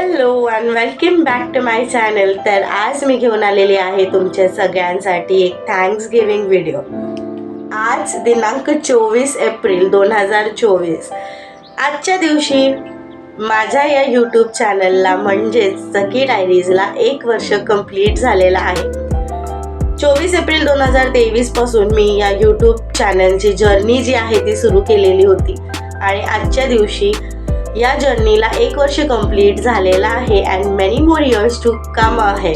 Hello and welcome back to my channel तर आज मी घेऊन आलेली आहे तुमच्या सगळ्यांसाठी एक थँक्स गिविंग व्हिडिओ आज दिनांक चोवीस एप्रिल दोन हजार चोवीस. आजच्या दिवशी माझ्या या यूट्यूब चॅनलला म्हणजेच सखी डायरीजला एक वर्ष कंप्लीट झालेलं आहे. चोवीस एप्रिल दोन हजार तेवीसपासून मी या यूट्यूब चॅनलची जर्नी जी आहे ती सुरू केलेली होती. आणि आजच्या दिवशी या जर्नीला एक वर्ष कंप्लीट झालेलं आहे and many more years to come आहे.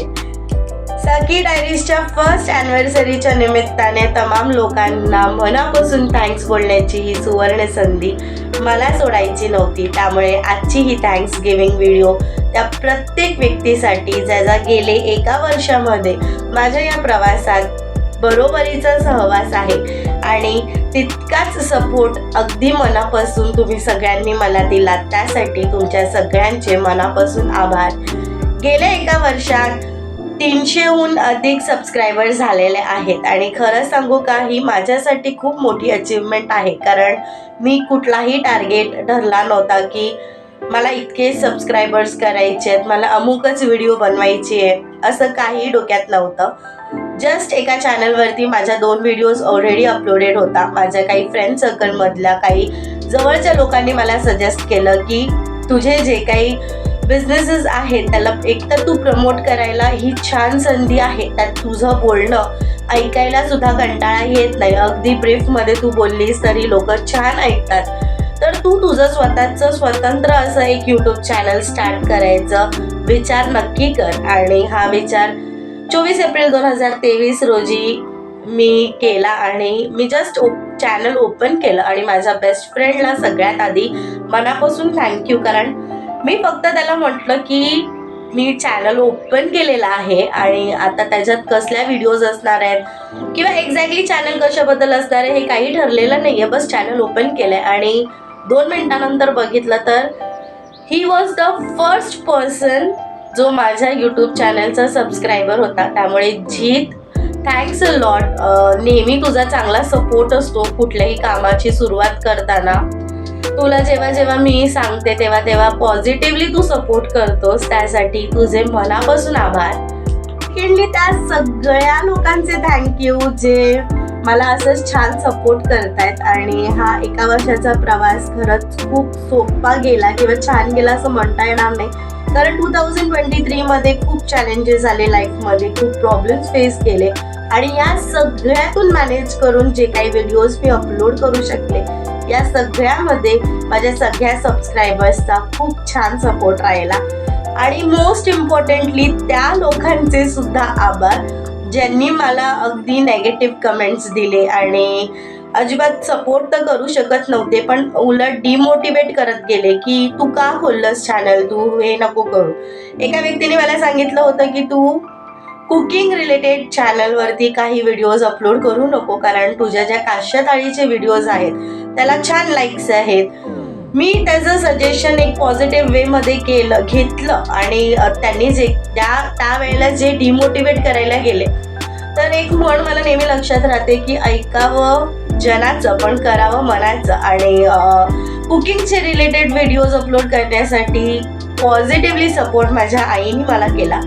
सखी डायरीजच्या फर्स्ट अॅनिव्हर्सरीच्या निमित्ताने तमाम लोकांना मनापासून थँक्स बोलण्याची ही सुवर्ण संधी मला सोडायची नव्हती. त्यामुळे आजची ही थँक्स गिविंग व्हिडिओ त्या प्रत्येक व्यक्तीसाठी ज्याचा गेले एका वर्षामध्ये माझ्या या प्रवासात बरोबरीचा सहवास आहे. आणि तितकाच सपोर्ट अगदी मनापासून तुम्ही सगळ्यांनी मला दिला त्यासाठी तुमच्या सगळ्यांचे मनापासून आभार. गेल्या एका वर्षात तीनशेहून अधिक सबस्क्रायबर झालेले आहेत आणि खरं सांगू का ही माझ्यासाठी खूप मोठी अचीवमेंट आहे. कारण मी कुठलाही टार्गेट धरला नव्हता की मला इतके सबस्क्रायबर्स करायचे आहेत मला अमुकच व्हिडिओ बनवायची आहे असं काही डोक्यात नव्हतं. जस्ट एका चॅनलवरती माझ्या दोन व्हिडिओज ऑलरेडी अपलोडेड होता. माझ्या काही फ्रेंड सर्कलमधल्या काही जवळच्या लोकांनी मला सजेस्ट केलं की तुझे जे काही बिझनेसेस आहेत त्याला एकतर तू प्रमोट करायला ही छान संधी आहे. त्यात तुझं बोलणं ऐकायला सुद्धा कंटाळा येत नाही. अगदी ब्रीफमध्ये तू बोललीस तरी लोक छान ऐकतात. तर तू तुझं स्वतःचं स्वतंत्र असं एक यूट्यूब चॅनल स्टार्ट करायचं. विचार नक्की कर. आणि हा विचार चोवीस एप्रिल दोन हजार तेवीस रोजी मी केला आणि मी जस्ट चॅनल ओपन केलं. आणि माझ्या बेस्ट फ्रेंडला सगळ्यात आधी मनापासून थँक्यू कारण मी फक्त त्याला म्हटलं की मी चॅनल ओपन केलेला आहे आणि आता त्याच्यात कसल्या व्हिडिओज असणार आहेत किंवा एक्झॅक्टली चॅनल कशाबद्दल असणार आहे हे काही ठरलेलं नाही आहे बस चॅनल ओपन केलं आहे आणि दोन मिनटानंतर बघितलं तर he was the first person जो माझ्या यूट्यूब चॅनलचा सबस्क्रायबर होता. त्यामुळे जीत थँक्स अ लॉट नेहमी तुझा चांगला सपोर्ट असतो कुठल्याही कामाची सुरुवात करताना. तुला जेव्हा जेव्हा मी सांगते तेव्हा तेव्हा पॉझिटिव्हली तू सपोर्ट करतोस. त्यासाठी तुझे मनापासून आभार. सेकंडली त्या सगळ्या लोकांचे थँक्यू जे मला असंच छान सपोर्ट करतायत आणि हा एका वर्षाचा प्रवास खरंच खूप सोपा गेला किंवा छान गेला असं म्हणता येणार नाही. कारण टू थाउजंड ट्वेंटी थ्रीमध्ये खूप चॅलेंजेस आले लाईफमध्ये खूप प्रॉब्लेम्स फेस केले आणि या सगळ्यातून मॅनेज करून जे काही व्हिडिओज मी अपलोड करू शकले या सगळ्यामध्ये माझ्या सगळ्या सबस्क्रायबर्सचा खूप छान सपोर्ट राहिला. आणि मोस्ट इम्पॉर्टंटली त्या लोकांचे सुद्धा आभार. ज्यांनी मला अगदी नेगेटिव्ह कमेंट्स दिले आणि अजिबात सपोर्ट तर करू शकत नव्हते पण उलट डिमोटिवेट करत गेले की तू का खोललंस चॅनल तू हे नको करू. एका व्यक्तीने मला सांगितलं होतं की तू कुकिंग रिलेटेड चॅनलवरती काही व्हिडिओज अपलोड करू नको कारण तुझ्या ज्या काश्यताळीचे व्हिडिओज आहेत त्याला छान लाईक्स आहेत. मी त्याचं सजेशन एक पॉझिटिव्ह वेमध्ये केलं घेतलं आणि त्यांनी जे त्या त्यावेळेला जे डिमोटिवेट करायला गेले. तर एक म्हण मला नेहमी लक्षात राहते की ऐकावं जनाचं पण करावं मनाचं. आणि कुकिंगचे रिलेटेड व्हिडिओज अपलोड करण्यासाठी पॉझिटिव्हली सपोर्ट माझ्या आईने मला केला.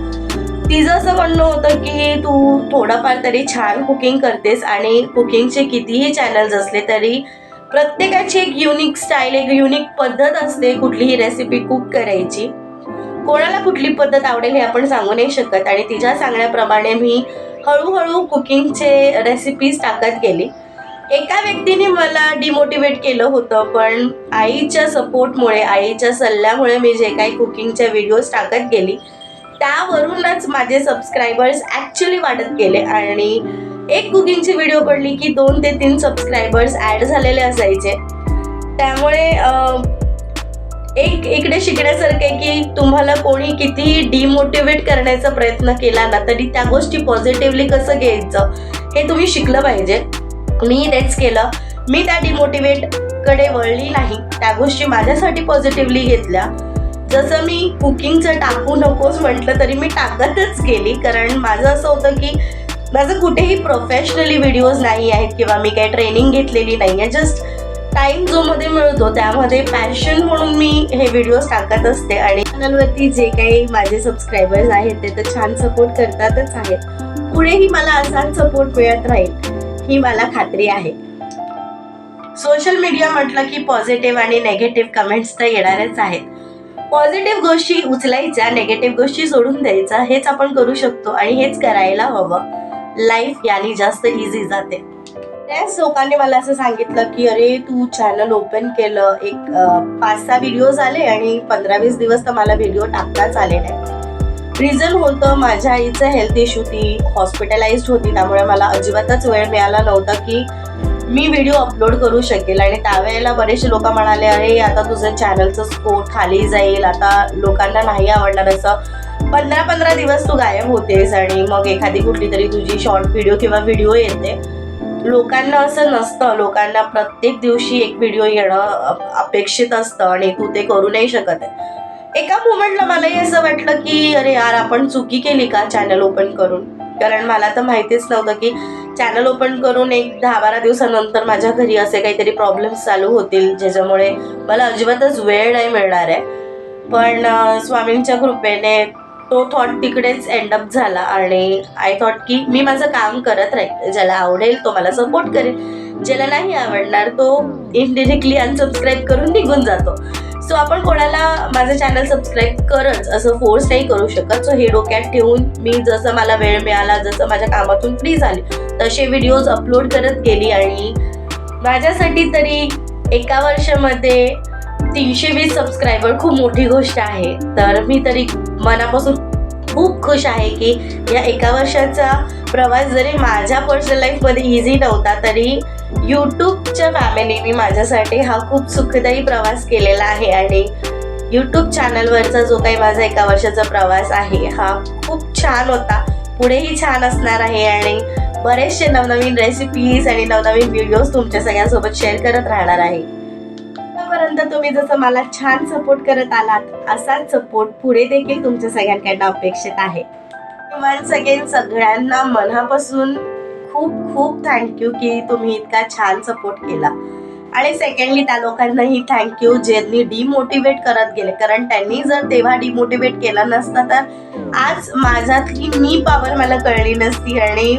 तिचं असं म्हणणं होतं की तू थोडंफार तरी छान कुकिंग करतेस आणि कुकिंगचे कितीही चॅनल्स असले तरी प्रत्येकाची एक युनिक स्टाईल एक युनिक पद्धत असते कुठलीही रेसिपी कुक करायची. कोणाला कुठली पद्धत आवडेल हे आपण सांगू नाही शकत आणि तिच्या सांगण्याप्रमाणे मी हळूहळू कुकिंगचे रेसिपीज टाकत गेली. एका व्यक्तीने मला डिमोटिवेट केलं होतं पण आईच्या सपोर्टमुळे आईच्या सल्ल्यामुळे मी जे काही कुकिंगच्या व्हिडिओज टाकत गेली त्यावरूनच माझे सबस्क्रायबर्स ॲक्च्युली वाढत गेले आणि एक कुकिंगची व्हिडिओ पडली की दोन ते तीन सबस्क्रायबर्स ॲड झालेले असायचे. त्यामुळे एक इकडे शिकण्यासारखं आहे की तुम्हाला कोणी कितीही डिमोटिवेट करण्याचा प्रयत्न केला ना तरी त्या गोष्टी पॉझिटिव्हली कसं घ्यायचं हे तुम्ही शिकलं पाहिजे. मी तेच केलं. मी त्या डिमोटिवेटकडे वळली नाही. त्या गोष्टी माझ्यासाठी पॉझिटिव्हली घेतल्या. जसं मी कुकिंगचं टाकू नकोस म्हटलं तरी मी टाकतच गेली कारण माझं असं होतं की माझं कुठेही प्रोफेशनली व्हिडिओज नाही आहेत किंवा मी काही ट्रेनिंग घेतलेली नाही आहे जस्ट टाईम जो मध्ये मिळतो त्यामध्ये पॅशन म्हणून मी हे व्हिडिओज टाकत असते. आणि चॅनलवरती जे काही माझे सबस्क्रायबर्स आहेत ते तर छान सपोर्ट करतातच आहेत. पुढेही मला असाच सपोर्ट मिळत राहील ही मला खात्री आहे. सोशल मीडिया म्हटलं की पॉझिटिव्ह आणि नेगेटिव्ह कमेंट्स तर येणारच आहेत. पॉझिटिव्ह गोष्टी उचलायच्या नेगेटिव्ह गोष्टी सोडून द्यायच्या हेच आपण करू शकतो आणि हेच करायला हवं. लाईफ याने जास्त इझी जाते. त्याच लोकांनी मला असं सांगितलं की अरे तू चॅनल ओपन केलं. एक पाच सहा व्हिडिओज आले आणि पंधरा वीस दिवस तर मला व्हिडिओ टाकताच आले नाही. रिझन होतं माझ्या आईचं हेल्थ इश्यू ती हॉस्पिटलाइज्ड होती. त्यामुळे मला अजिबातच वेळ मिळाला नव्हता की मी व्हिडिओ अपलोड करू शकेल. आणि त्यावेळेला बरेचसे लोक म्हणाले अरे आता तुझं चॅनलचं स्कोर खाली जाईल. आता लोकांना नाही आवडणार असं पंधरा पंधरा दिवस तू गायब होतेस आणि मग एखादी कुठली तरी तुझी शॉर्ट व्हिडिओ किंवा व्हिडिओ येते. लोकांना असं नसतं. लोकांना प्रत्येक दिवशी एक व्हिडिओ येणं अपेक्षित असतं आणि तू ते करू नाही शकत. आहे एका मुमेंटला मलाही असं वाटलं की अरे यार आपण चुकी केली का चॅनल ओपन करून? कारण मला तर माहितीच नव्हतं की चॅनल ओपन करून एक दहा बारा दिवसानंतर माझ्या घरी असे काहीतरी प्रॉब्लेम्स चालू होतील ज्याच्यामुळे मला अजिबातच वेळ नाही मिळणार आहे. पण स्वामींच्या कृपेने तो थॉट तिकडेच एंडअप झाला आणि आय थॉट की मी माझं काम करत राहील ज्याला आवडेल तो मला सपोर्ट करेल. ज्याला नाही आवडणार तो इनडिरेक्टली अनसबस्क्राईब करून निघून जातो. सो आपण कोणाला माझं चॅनल सबस्क्राईब करच असं फोर्स नाही करू शकत. सो हे डोक्यात ठेवून मी जसं मला वेळ मिळाला जसं माझ्या कामातून फ्री झाली तसे व्हिडिओज अपलोड करत गेली आणि माझ्यासाठी तरी एका वर्षामध्ये तीनशे वीस सबस्क्रायबर खूप मोठी गोष्ट आहे. तर मी तरी मनापासून खूप खुश आहे की या एका वर्षाचा प्रवास जरी माझ्या पर्सनल लाईफमध्ये इझी नव्हता तरी यूट्यूबच्या फॅमिलीने माझ्यासाठी हा खूप सुखदायी प्रवास केलेला आहे. आणि यूट्यूब चॅनलवरचा जो काही माझा एका वर्षाचा प्रवास आहे हा खूप छान होता. पुढेही छान असणार आहे आणि बरेचसे नवनवीन रेसिपीज आणि नवनवीन व्हिडिओज तुमच्या सगळ्यांसोबत शेअर करत राहणार आहे. आतापर्यंत तुम्ही जसं मला छान सपोर्ट करत आलात असाच सपोर्ट पुढे देखील तुमच्या सगळ्यांकडनं अपेक्षित आहे. वन्स अगेन सगळ्यांना मनापासून खूप खूप थँक्यू की तुम्ही इतका छान सपोर्ट केला. आणि सेकंडली त्या लोकांनाही थँक्यू ज्यांनी डिमोटिवेट करत गेले. कारण त्यांनी जर तेव्हा डिमोटिवेट केलं नसतं तर आज माझ्यातली मी पावर मला कळली नसती आणि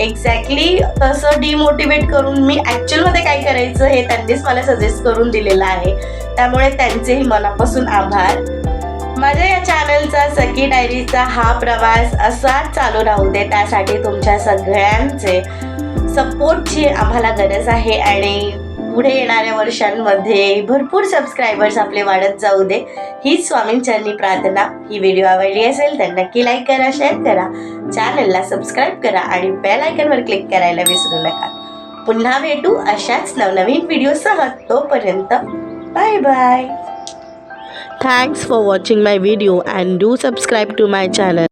एक्झॅक्टली तसं डिमोटिवेट करून मी ॲक्च्युअलमध्ये काय करायचं हे त्यांनीच मला सजेस्ट करून दिलेलं आहे. त्यामुळे त्यांचेही मनापासून आभार. माझ्या या चॅनलचा सखी डायरीचा हा प्रवास असाच चालू राहू दे त्यासाठी तुमच्या सगळ्यांचे सपोर्टची आम्हाला गरज आहे आणि पुढे येणाऱ्या वर्षांमध्ये भरपूर सबस्क्रायबर्स आपले वाढत जाऊ दे. हीच स्वामींच्यांनी प्रार्थना. ही व्हिडिओ आवडली असेल तर नक्की लाईक करा शेअर करा. चॅनलला सबस्क्राईब करा आणि बेल आयकनवर क्लिक करायला विसरू नका. पुन्हा भेटू अशाच नवनवीन व्हिडिओसह तोपर्यंत bye bye thanks for watching my video and do subscribe to my channel